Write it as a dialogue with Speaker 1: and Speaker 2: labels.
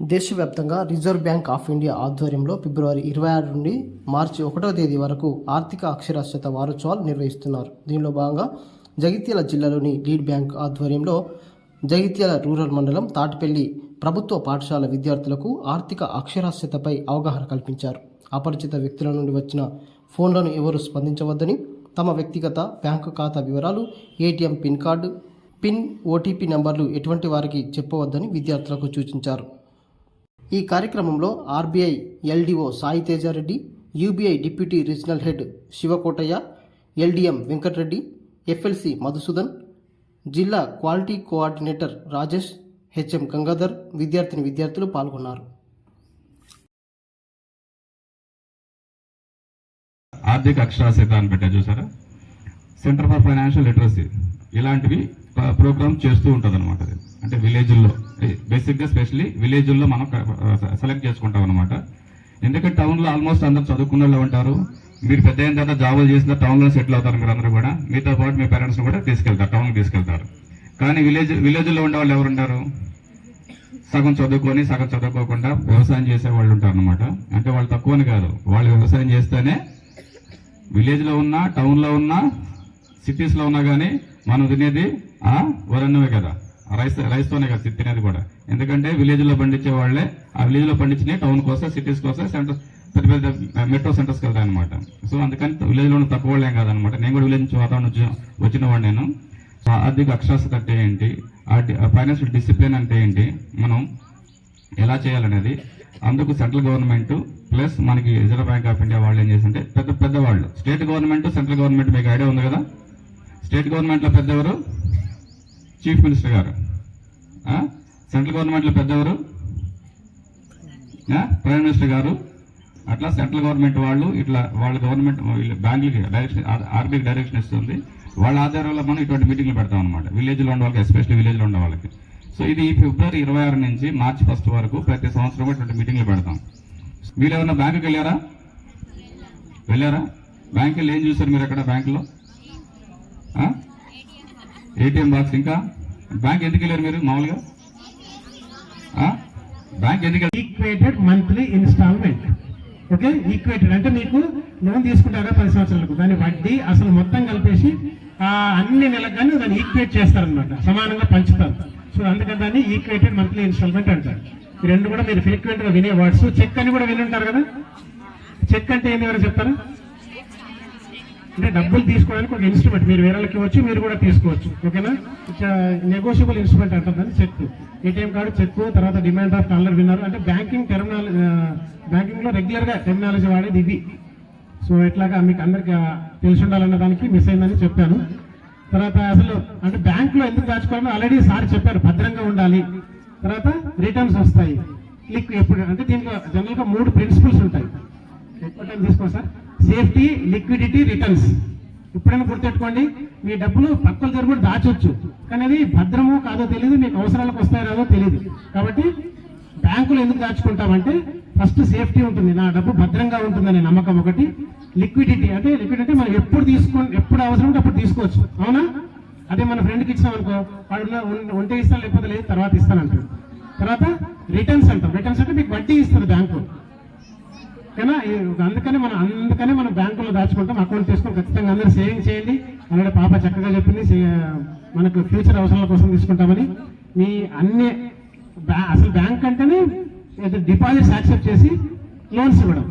Speaker 1: దేశవ్యాప్తంగా reserve bank of India ఆధ్వర్యంలో ఫిబ్రవరి ఇరవై ఆరు నుండి మార్చి ఒకటవ తేదీ వరకు ఆర్థిక అక్షరాస్యత వారోత్సవాలు నిర్వహిస్తున్నారు. దీనిలో భాగంగా జగిత్యాల జిల్లాలోని లీడ్ బ్యాంక్ ఆధ్వర్యంలో జగిత్యాల రూరల్ మండలం తాటిపల్లి ప్రభుత్వ పాఠశాల విద్యార్థులకు ఆర్థిక అక్షరాస్యతపై అవగాహన కల్పించారు. అపరిచిత వ్యక్తుల నుండి వచ్చిన ఫోన్లను ఎవరు స్పందించవద్దని తమ వ్యక్తిగత బ్యాంకు ఖాతా వివరాలు ATM pin card pin OTP నెంబర్లు ఎటువంటి వారికి చెప్పవద్దని విద్యార్థులకు సూచించారు. ఈ కార్యక్రమంలో RBI LDO Sai Teja Reddy UBI deputy regional head Sivakotayya LDM Venkata Reddy FLC Madhusudan జిల్లా quality coordinator Rajesh HM Gangadhar విద్యార్థిని విద్యార్థులు పాల్గొన్నారు.
Speaker 2: ఆర్థిక అక్షరాస్యత అని పెట్టా చూసారా? సెంటర్ ఫర్ ఫైనాన్షియల్ లిటరసీ ఇలాంటివి ప్రోగ్రామ్ చేస్తూ ఉంటుంది అనమాట అంటే విలేజ్లో బేసిక్గా స్పెషల్లీ విలేజ్లో మనం సెలెక్ట్ చేసుకుంటాం అనమాట ఎందుకంటే టౌన్లో ఆల్మోస్ట్ అందరూ చదువుకున్న వాళ్ళు ఉంటారు. మీరు పెద్ద అయిన తర్వాత జాబులు చేసిన టౌన్లో సెటిల్ అవుతారు మీరు అందరూ కూడా. మీతో పాటు మీ పేరెంట్స్ కూడా తీసుకెళ్తారు టౌన్కి తీసుకెళ్తారు. కానీ విలేజ్ విలేజ్లో ఉండే వాళ్ళు ఎవరు ఉంటారు? సగం చదువుకొని సగం చదువుకోకుండా వ్యవసాయం చేసే వాళ్ళు ఉంటారు అనమాట అంటే వాళ్ళు తక్కువని కాదు. వాళ్ళు వ్యవసాయం చేస్తేనే విలేజ్లో ఉన్నా టౌన్లో ఉన్నా సిటీస్లో ఉన్నా కానీ మనం తినేది ఆ వరన్నమే కదా. రైస్ రైస్ తోనే కదా తినేది కూడా. ఎందుకంటే విలేజ్లో పండించే వాళ్ళే ఆ విలేజ్లో పండించిన టౌన్ కోసం సిటీస్ కోసం సెంటర్ పెద్ద పెద్ద మెట్రో సెంటర్స్కి వెళ్తాయి అనమాట సో అందుకని విలేజ్లో ఉన్న తక్కువ వాళ్ళేం కాదనమాట నేను కూడా విలేజ్ నుంచి వాతావరణం వచ్చిన వాడు నేను. సో ఆర్థిక అక్షరాస్యత అంటే ఏంటి? ఫైనాన్షియల్ డిసిప్లిన్ అంటే ఏంటి? మనం ఎలా చేయాలనేది. అందుకు సెంట్రల్ గవర్నమెంట్ ప్లస్ మనకి రిజర్వ్ బ్యాంక్ ఆఫ్ ఇండియా వాళ్ళు ఏం చేసింటే పెద్ద పెద్ద వాళ్ళు. స్టేట్ గవర్నమెంట్ సెంట్రల్ గవర్నమెంట్ మీకు ఐడియా ఉంది కదా? స్టేట్ గవర్నమెంట్లో పెద్దవారు చీఫ్ మినిస్టర్ గారు. సెంట్రల్ గవర్నమెంట్లో పెద్దవారు? ప్రైమ్ మినిస్టర్ గారు? అట్లా సెంట్రల్ గవర్నమెంట్ వాళ్ళు ఇట్లా వాళ్ళ గవర్నమెంట్ బ్యాంకులకి డైరెక్షన్ ఆర్బీఐకి డైరెక్షన్ ఇస్తుంది. వాళ్ళ ఆధారంలో మనం ఇటువంటి మీటింగ్లు పెడతాం అనమాట విలేజ్లో ఉన్న వాళ్ళకి ఎస్పెషల్లీ విలేజ్లో ఉన్న వాళ్ళకి. సో ఇది ఈ ఫిబ్రవరి ఇరవై ఆరు నుంచి మార్చి ఫస్ట్ వరకు ప్రతి సంవత్సరం ఇటువంటి మీటింగ్లు పెడతాం. మీరు ఏమన్నా బ్యాంకుకి వెళ్ళారా? వెళ్ళారా? బ్యాంక్ వెళ్ళి ఏం చూసారు మీరు అక్కడ బ్యాంకులో? ఏటీఎం బాక్స్ ఇంకా? బ్యాంక్ ఎందుకు వెళ్ళారు మీరు మామూలుగా? బ్యాంక్ ఎందుకు
Speaker 3: equated monthly instalment okay equated అంటే మీకు లోన్ తీసుకుంటారా పది సంవత్సరాలకు? దాని వడ్డీ అసలు మొత్తం కలిపేసి అన్ని నెలలకు కానీ దాన్ని ఈక్వేట్ చేస్తారనమాట సమానంగా పంచుతారు. సో అందుకని దాన్ని ఈక్వేటెడ్ మంత్లీ ఇన్స్టాల్మెంట్ అంటారు. ఈ రెండు కూడా మీరు ఫ్రీక్వెంట్గా వినే వర్డ్స్ చెక్ అని కూడా వినుంటారు కదా? చెక్ అంటే ఏంది ఎవరు చెప్తారా? అంటే డబ్బులు తీసుకోవడానికి ఒక ఇన్స్ట్రుమెంట్ మీరు వేరేకి వచ్చి మీరు కూడా తీసుకోవచ్చు. ఓకేనా? నెగోషియబుల్ ఇన్స్ట్రుమెంట్ అంటుందని చెక్. ఏటీఎం కార్డు చెక్ తర్వాత డిమాండ్ ఆఫ్ కలర్ విన్నారు అంటే బ్యాంకింగ్ టెర్మినాలజీ బ్యాంకింగ్లో రెగ్యులర్గా టెర్మినాలజీ వాడేది ఇది సో ఇట్లాగా మీకు అందరికి తెలిసి ఉండాలన్న దానికి మిస్ అయిందని చెప్పాను. తర్వాత అసలు అంటే బ్యాంకులో ఎందుకు దాచుకోవాలో ఆల్రెడీ సార్ చెప్పారు భద్రంగా ఉండాలి. తర్వాత రిటర్న్స్ వస్తాయి. క్లిక్ ఎప్పుడు అంటే దీంట్లో జనరల్గా మూడు ప్రిన్సిపల్స్ ఉంటాయి. ఎక్కువ టైం తీసుకో సార్. Safety liquidity returns. ఎప్పుడైనా గుర్తెట్టుకోండి మీ డబ్బులు పక్కల దగ్గర కూడా దాచొచ్చు. కానీ అది భద్రమో కాదో తెలియదు మీకు అవసరాలకు వస్తాయో రాదో తెలియదు కాబట్టి బ్యాంకులు ఎందుకు దాచుకుంటామంటే ఫస్ట్ సేఫ్టీ ఉంటుంది. నా డబ్బు భద్రంగా ఉంటుందనే నమ్మకం ఒకటి. లిక్విడిటీ అంటే లిక్విడిటీ మనం ఎప్పుడు తీసుకో ఎప్పుడు అవసరం ఉంటే అప్పుడు తీసుకోవచ్చు. అవునా? అదే మన ఫ్రెండ్కి ఇచ్చాం అనుకో వాడు ఉంటే ఇస్తాను లేకపోతే లేదు తర్వాత ఇస్తాను అంటారు తర్వాత రిటర్న్స్ అంటాం. రిటర్న్స్ అంటే మీకు వడ్డీ ఇస్తుంది బ్యాంకు. ఓకేనా అందుకని మనం అందుకని దాచుకుంటాం అకౌంట్ తీసుకొని ఖచ్చితంగా అందరూ సేవింగ్ చేయండి. అలాగే పాప చక్కగా చెప్పింది మనకు ఫ్యూచర్ అవసరాల కోసం తీసుకుంటామని. మీ అన్ని అసలు బ్యాంక్ అంటేనే డిపాజిట్స్ యాక్సెప్ట్ చేసి లోన్స్ ఇవ్వడం.